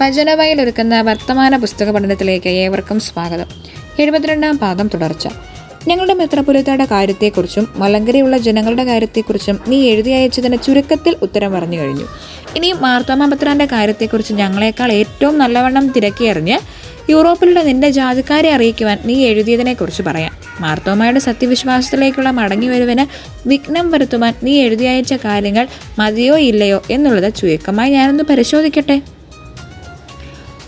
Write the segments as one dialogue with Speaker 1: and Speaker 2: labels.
Speaker 1: വചനവയിൽ ഒരുക്കുന്ന വർത്തമാന പുസ്തക പഠനത്തിലേക്ക് ഏവർക്കും സ്വാഗതം. എഴുപത്തിരണ്ടാം ഭാഗം തുടർച്ച. ഞങ്ങളുടെ മെത്രപുരത്തയുടെ കാര്യത്തെക്കുറിച്ചും മലങ്കരയുള്ള ജനങ്ങളുടെ കാര്യത്തെക്കുറിച്ചും നീ എഴുതി അയച്ചതിന് ചുരുക്കത്തിൽ ഉത്തരം പറഞ്ഞു കഴിഞ്ഞു. ഇനി മാർത്തോമ പത്രാന്റെ കാര്യത്തെക്കുറിച്ച് ഞങ്ങളെക്കാൾ ഏറ്റവും നല്ലവണ്ണം തിരക്കിയറിഞ്ഞ് യൂറോപ്പിലുള്ള നിന്റെ ജാതിക്കാരെ അറിയിക്കുവാൻ നീ എഴുതിയതിനെക്കുറിച്ച് പറയാം. മാർത്തോമയുടെ സത്യവിശ്വാസത്തിലേക്കുള്ള മടങ്ങിവരുവിന് വിഘ്നം വരുത്തുവാൻ നീ എഴുതി അയച്ച കാര്യങ്ങൾ മതിയോ ഇല്ലയോ എന്നുള്ളത് ചുരുക്കമായി ഞാനൊന്ന് പരിശോധിക്കട്ടെ?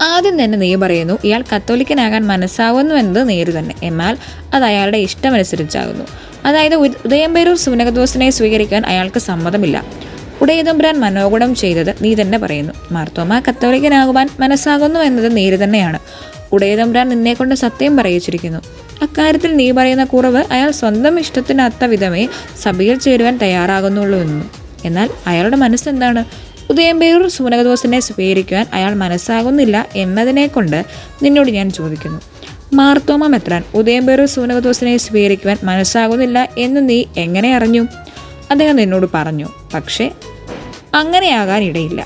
Speaker 1: ആദ്യം തന്നെ നീ പറയുന്നു ഇയാൾ കത്തോലിക്കനാകാൻ മനസ്സാവുന്നു എന്നത് നേരു തന്നെ. എന്നാൽ അത് അയാളുടെ ഇഷ്ടമനുസരിച്ചാകുന്നു. അതായത് ഉദ- ഉദയംപേരൂർ സുനകദോസിനെ സ്വീകരിക്കാൻ അയാൾക്ക് സമ്മതമില്ല. ഉടയതമ്പുരാൻ മനോഗുണം ചെയ്തത് നീ തന്നെ പറയുന്നു. മാർത്തോമ കത്തോലിക്കനാകുവാൻ മനസ്സാകുന്നു എന്നത് നേര് തന്നെയാണ്. ഉടയതമ്പുരാൻ നിന്നെക്കൊണ്ട് സത്യം പറയിച്ചിരിക്കുന്നു. അക്കാര്യത്തിൽ നീ പറയുന്ന കുറവ് അയാൾ സ്വന്തം ഇഷ്ടത്തിനത്ത വിധമേ സഭയിൽ ചേരുവാൻ തയ്യാറാകുന്നുള്ളൂ എന്നും. എന്നാൽ അയാളുടെ മനസ്സെന്താണ്? ഉദയംപേരൂർ സൂനകദോസിനെ സ്വീകരിക്കുവാൻ അയാൾ മനസ്സാകുന്നില്ല എന്നതിനെ കൊണ്ട് നിന്നോട് ഞാൻ ചോദിക്കുന്നു. മാർത്തോമ മെത്രാൻ ഉദയംപേരൂർ സൂനകദോസിനെ സ്വീകരിക്കുവാൻ മനസ്സാകുന്നില്ല എന്ന് നീ എങ്ങനെ അറിഞ്ഞു? അദ്ദേഹം നിന്നോട് പറഞ്ഞു പക്ഷേ അങ്ങനെയാകാൻ ഇടയില്ല